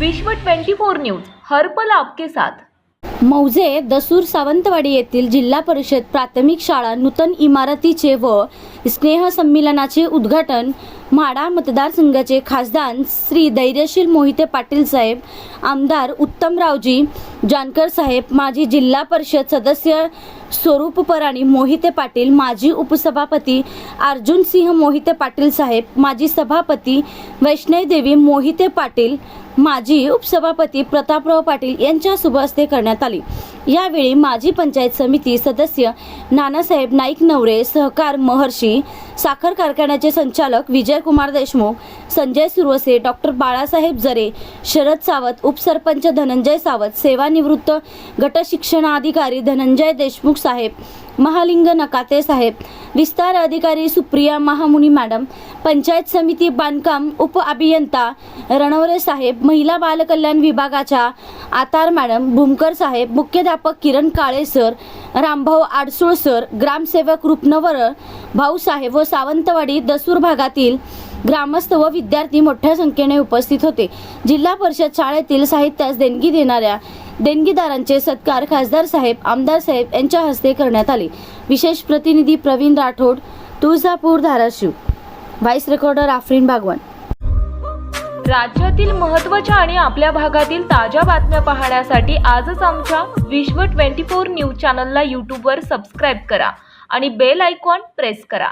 विश्व 24 न्यूज हर्पल आपके साथ. मौजे दसूर सावंतवाडी येथील जिल्हा परिषद प्राथमिक शाळा नूतन इमारतीचे व स्नेह संमेलनाचे उद्घाटन म्हाडा मतदारसंघाचे खासदार श्री धैर्यशील मोहिते पाटील साहेब आमदार उत्तमरावजी जानकर साहेब माजी जिल्हा परिषद सदस्य स्वरूप पराणी मोहिते पाटील माजी उपसभापती अर्जुन सिंह मोहिते पाटील साहेब माजी सभापती वैष्णवदेवी मोहिते पाटील माजी उपसभापती प्रतापराव पाटील यांच्या शुभ हस्ते करण्यात आली. यावेळी माजी पंचायत समिती सदस्य नानासाहेब नाईक नवरे सहकार महर्षी साखर कारखान्याचे संचालक विजयकुमार देशमुख संजय सुरवसे डॉक्टर बाळासाहेब जरे शरद सावंत उपसरपंच धनंजय सावंत सेवानिवृत्त गटशिक्षणाधिकारी धनंजय देशमुख साहेब महालिंग नकाते साहेब विस्तार अधिकारी सुप्रिया महामुनी मॅडम पंचायत समिती बांधकाम उप अभियंता रणवरे साहेब महिला बालकल्याण विभागाच्या आतार मॅडम भूमकर साहेब मुख्याध्यापक किरण काळे सर रामभाऊ आडसूळ सर ग्रामसेवक रुपनवर भाऊसाहेब व सावंतवाडी दसूर भागातील ग्रामस्थ व विद्यार्थी मोठ्या संख्येने उपस्थित होते. जिल्हा परिषद शाळेतील साहित्यास देणगी देणाऱ्या देणगीदारांचे सत्कार खासदार साहेब आमदार साहेब यांच्या हस्ते करण्यात आले. विशेष प्रतिनिधी प्रवीण राठोड तुळजापूर धाराशिव. व्हाईस रेकॉर्डर आफरीन भागवान राज्यातील महत्त्वाच्या आणि आपल्या भागातील ताज्या बातम्या पाहण्यासाठी आजच आमच्या विश्व 24 न्यूज चॅनलला यूट्यूबवर सबस्क्राईब करा आणि बेल आयकॉन प्रेस करा.